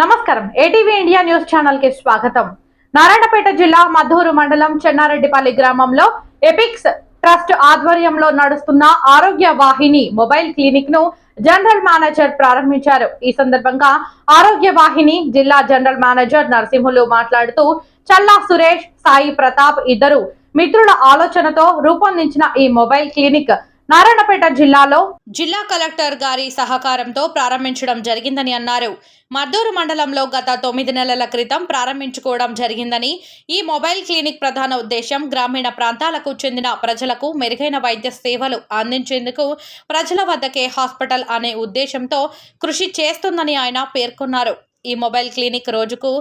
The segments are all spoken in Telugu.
నమస్కారం. ఏటీవీ ఇండియా న్యూస్ ఛానల్కి స్వాగతం. నారాయణపేట జిల్లా మధూరు మండలం చెన్నారెడ్డిపల్లి గ్రామంలో ఎపిక్స్ ట్రస్ట్ ఆధ్వర్యంలో నడుస్తున్న ఆరోగ్య వాహిని మొబైల్ క్లినిక్ను జనరల్ మేనేజర్ ప్రారంభించారు. ఈ సందర్భంగా ఆరోగ్య వాహిని జిల్లా జనరల్ మేనేజర్ నరసింహులు మాట్లాడుతూ చల్లా సురేష్ సాయి ప్రతాప్ ఇద్దరు మిత్రుల ఆలోచనతో రూపొందించిన ఈ మొబైల్ క్లినిక్ నారాయణపేట జిల్లాలో జిల్లా కలెక్టర్ గారి సహకారంతో ప్రారంభించడం జరిగిందని అన్నారు. మద్దూరు మండలంలో గత తొమ్మిది నెలల క్రితం ప్రారంభించుకోవడం జరిగిందని ఈ మొబైల్ క్లినిక్ ప్రధాన ఉద్దేశం గ్రామీణ ప్రాంతాలకు చెందిన ప్రజలకు మెరుగైన వైద్య సేవలు అందించేందుకు ప్రజల వద్దకే హాస్పిటల్ అనే ఉద్దేశంతో కృషి చేస్తుందని ఆయన పేర్కొన్నారు. ఈ మొబైల్ క్లినిక్ రోజుకు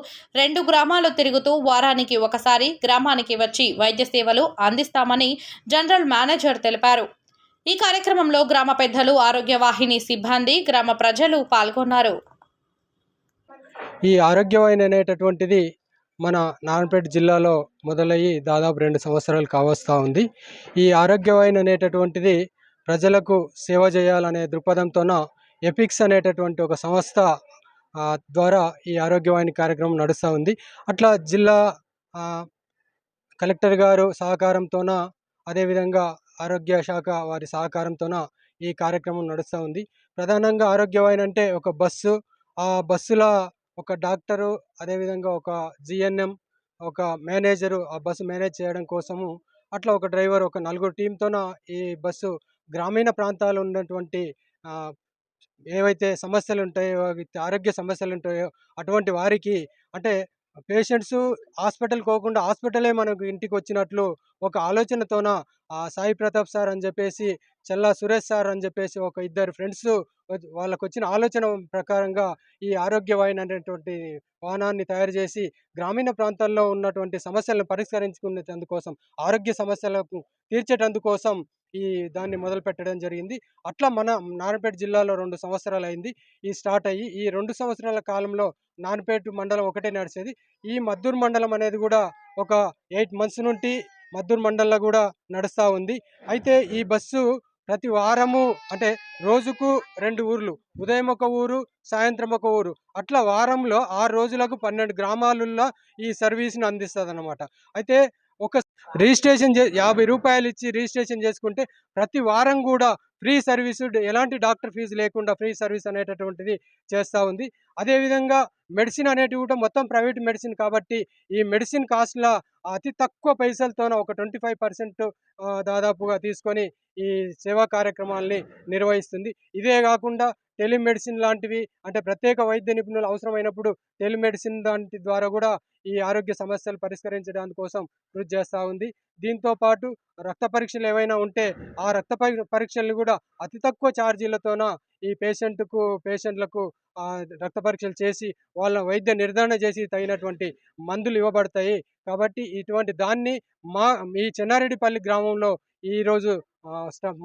రెండు గ్రామాలు తిరుగుతూ వారానికి ఒకసారి గ్రామానికి వచ్చి వైద్య సేవలు అందిస్తామని జనరల్ మేనేజర్ తెలిపారు. ఈ కార్యక్రమంలో గ్రామ పెద్దలు ఆరోగ్య వాహిని సిబ్బంది గ్రామ ప్రజలు పాల్గొన్నారు. ఈ ఆరోగ్యవాహిని అనేటటువంటిది మన నారాయణపేట జిల్లాలో మొదలయ్యి దాదాపు రెండు సంవత్సరాలు కావస్తూ ఉంది. ఈ ఆరోగ్యవాహిని అనేటటువంటిది ప్రజలకు సేవ చేయాలనే దృక్పథంతోన ఎపిక్స్ అనేటటువంటి ఒక సంస్థ ద్వారా ఈ ఆరోగ్యవాహిని కార్యక్రమం నడుస్తూ ఉంది. అట్లా జిల్లా కలెక్టర్ గారు సహకారంతోన అదేవిధంగా ఆరోగ్య శాఖ వారి సహకారంతోన ఈ కార్యక్రమం నడుస్తూ ఉంది. ప్రధానంగా ఆరోగ్యవాహిని అంటే ఒక బస్సు. ఆ బస్సుల ఒక డాక్టరు అదేవిధంగా ఒక జిఎన్ఎం ఒక మేనేజరు ఆ బస్సు మేనేజ్ చేయడం కోసము అట్లా ఒక డ్రైవర్ ఒక నలుగురు టీంతోన ఈ బస్సు గ్రామీణ ప్రాంతాలు ఉన్నటువంటి ఏవైతే సమస్యలు ఉంటాయో ఆరోగ్య సమస్యలు ఉంటాయో అటువంటి వారికి అంటే పేషెంట్స్ హాస్పిటల్ పోకుండా హాస్పిటలే మనకు ఇంటికి వచ్చినట్లు ఒక ఆలోచనతోన సాయి ప్రతాప్ సార్ అని చెప్పేసి చల్లా సురేష్ సార్ అని చెప్పేసి ఒక ఇద్దరు ఫ్రెండ్స్ వాళ్ళకు వచ్చిన ఆలోచన ప్రకారంగా ఈ ఆరోగ్య వాహిని అనేటువంటి వాహనాన్ని తయారు చేసి గ్రామీణ ప్రాంతాల్లో ఉన్నటువంటి సమస్యలను పరిష్కరించుకునేటందుకోసం ఆరోగ్య సమస్యలకు తీర్చేటందుకోసం ఈ దాన్ని మొదలు పెట్టడం జరిగింది. అట్లా మన నారాయణపేట జిల్లాలో రెండు సంవత్సరాలు అయింది ఈ స్టార్ట్ అయ్యి ఈ రెండు సంవత్సరాల కాలంలో నారాయణపేట మండలం ఒకటే నడిచేది. ఈ మద్దూరు మండలం అనేది కూడా ఒక ఎయిట్ మంత్స్ నుండి మద్దూరు మండలంలో కూడా నడుస్తూ ఉంది. అయితే ఈ బస్సు ప్రతి వారము అంటే రోజుకు రెండు ఊర్లు ఉదయం ఒక ఊరు సాయంత్రం ఒక ఊరు. అట్లా వారంలో ఆరు రోజులకు పన్నెండు గ్రామాలలో ఈ సర్వీస్ని అందిస్తుంది అనమాట అయితే రిజిస్ట్రేషన్ చే యాభై రూపాయలు ఇచ్చి రిజిస్ట్రేషన్ చేసుకుంటే ప్రతి వారం కూడా ఫ్రీ సర్వీసు ఎలాంటి డాక్టర్ ఫీజు లేకుండా ఫ్రీ సర్వీస్ అనేటటువంటిది చేస్తూ ఉంది. అదేవిధంగా మెడిసిన్ అనేటివి కూడా మొత్తం ప్రైవేట్ మెడిసిన్ కాబట్టి ఈ మెడిసిన్ కాస్ట్ల అతి తక్కువ పైసలతోన ఒక ట్వంటీ ఫైవ్ పర్సెంట్ దాదాపుగా తీసుకొని ఈ సేవా కార్యక్రమాల్ని నిర్వహిస్తుంది. ఇదే కాకుండా టెలిమెడిసిన్ లాంటివి అంటే ప్రత్యేక వైద్య నిపుణులు అవసరమైనప్పుడు టెలిమెడిసిన్ దాంటి ద్వారా కూడా ఈ ఆరోగ్య సమస్యలు పరిష్కరించడానికి కోసం కృషి చేస్తూ ఉంది. దీంతో పాటు రక్త పరీక్షలు ఏవైనా ఉంటే ఆ రక్త పరి పరీక్షలు కూడా అతి తక్కువ ఛార్జీలతోన ఈ పేషెంట్కు పేషెంట్లకు రక్త పరీక్షలు చేసి వాళ్ళ వైద్య నిర్ధారణ చేసి తగినటువంటి మందులు ఇవ్వబడతాయి. కాబట్టి ఇటువంటి దాన్ని మా ఈ చెన్నారెడ్డిపల్లి గ్రామంలో ఈరోజు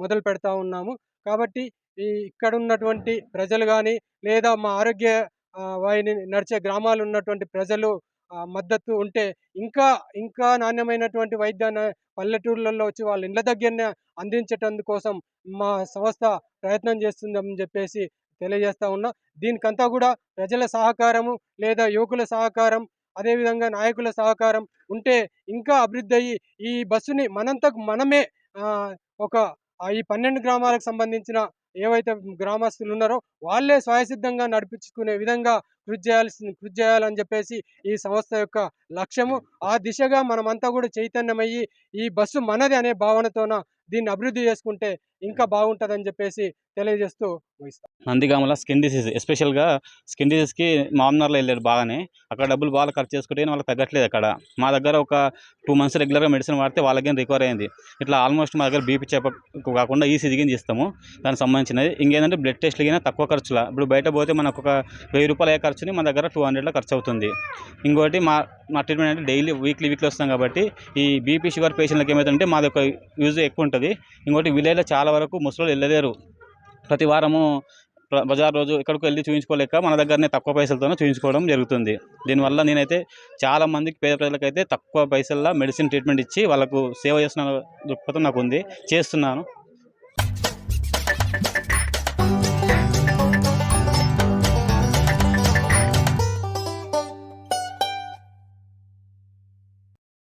మొదలు పెడతా ఉన్నాము. కాబట్టి ఈ ఇక్కడ ఉన్నటువంటి ప్రజలు కానీ లేదా మా ఆరోగ్య వాయిని నడిచే గ్రామాలు ఉన్నటువంటి ప్రజలు మద్దతు ఉంటే ఇంకా ఇంకా నాణ్యమైనటువంటి వైద్యాన్ని పల్లెటూర్లలో వచ్చి వాళ్ళ ఇళ్ళ దగ్గరనే అందించటందుకోసం మా సంస్థ ప్రయత్నం చేస్తుందని చెప్పేసి తెలియజేస్తా ఉన్నా. దీనికంతా కూడా ప్రజల సహకారము లేదా యువకుల సహకారం అదేవిధంగా నాయకుల సహకారం ఉంటే ఇంకా అభివృద్ధి అయ్యి ఈ బస్సుని మనంతకు మనమే ఒక ఈ పన్నెండు గ్రామాలకు సంబంధించిన ఏవైతే గ్రామస్తులు ఉన్నారో వాళ్ళే స్వయసిద్ధంగా నడిపించుకునే విధంగా కృషి చేయాల్సి కృషి చేయాలని చెప్పేసి ఈ సంస్థ యొక్క లక్ష్యము. ఆ దిశగా మనమంతా కూడా చైతన్యమయ్యి ఈ బస్సు మనది అనే భావనతోన దీన్ని అభివృద్ధి చేసుకుంటే ఇంకా బాగుంటుందని చెప్పేసి తెలియజేస్తూ ముగిస్తాం. నందిగామల స్కిన్ డిసీజ్ ఎస్పెషల్గా స్కిన్ డిసీజ్కి మామనార్లో వెళ్ళారు బాగానే. అక్కడ డబ్బులు బాగా ఖర్చు చేసుకుంటే వాళ్ళకి తగ్గట్లేదు అక్కడ. మా దగ్గర ఒక టూ మంత్స్ రెగ్యులర్గా మెడిసిన్ వాడితే వాళ్ళకి రికవర్ అయింది. ఇట్లా ఆల్మోస్ట్ మా దగ్గర బీపీ చెప్ కాకుండా ఈసీజీ కింద ఇస్తాము దానికి సంబంధించినది. ఇంకేంటంటే బ్లడ్ టెస్ట్లు కింద తక్కువ ఖర్చులా. ఇప్పుడు బయట పోతే మనకు ఒక వెయ్యి రూపాయలు అయ్యే ఖర్చుని మన దగ్గర టూ హండ్రెడ్లో ఖర్చు అవుతుంది ఇంకోటి మా మా ట్రీట్మెంట్ అంటే డైలీ వీక్లీ వీక్లీ వస్తాం కాబట్టి ఈ బీపీ షుగర్ పేషెంట్లకి ఏమవుతుందంటే మాది ఒక యూజ్ ఎక్కువ ఉంటుంది. ఇంకోటి విలేజ్లో చాలా వరకు ముసలి వెళ్ళలేరు. ప్రతి వారము ప్ర- బజార్ రోజు ఎక్కడికి వెళ్ళి చూపించుకోలేక మన దగ్గరనే తక్కువ పైసలతోనే చూపించుకోవడం జరుగుతుంది. దీనివల్ల నేనైతే చాలా మందికి పేద ప్రజలకైతే తక్కువ పైసల్లో మెడిసిన్ ట్రీట్మెంట్ ఇచ్చి వాళ్ళకు సేవ చేస్తున్న దృక్పథం నాకు ఉంది చేస్తున్నాను.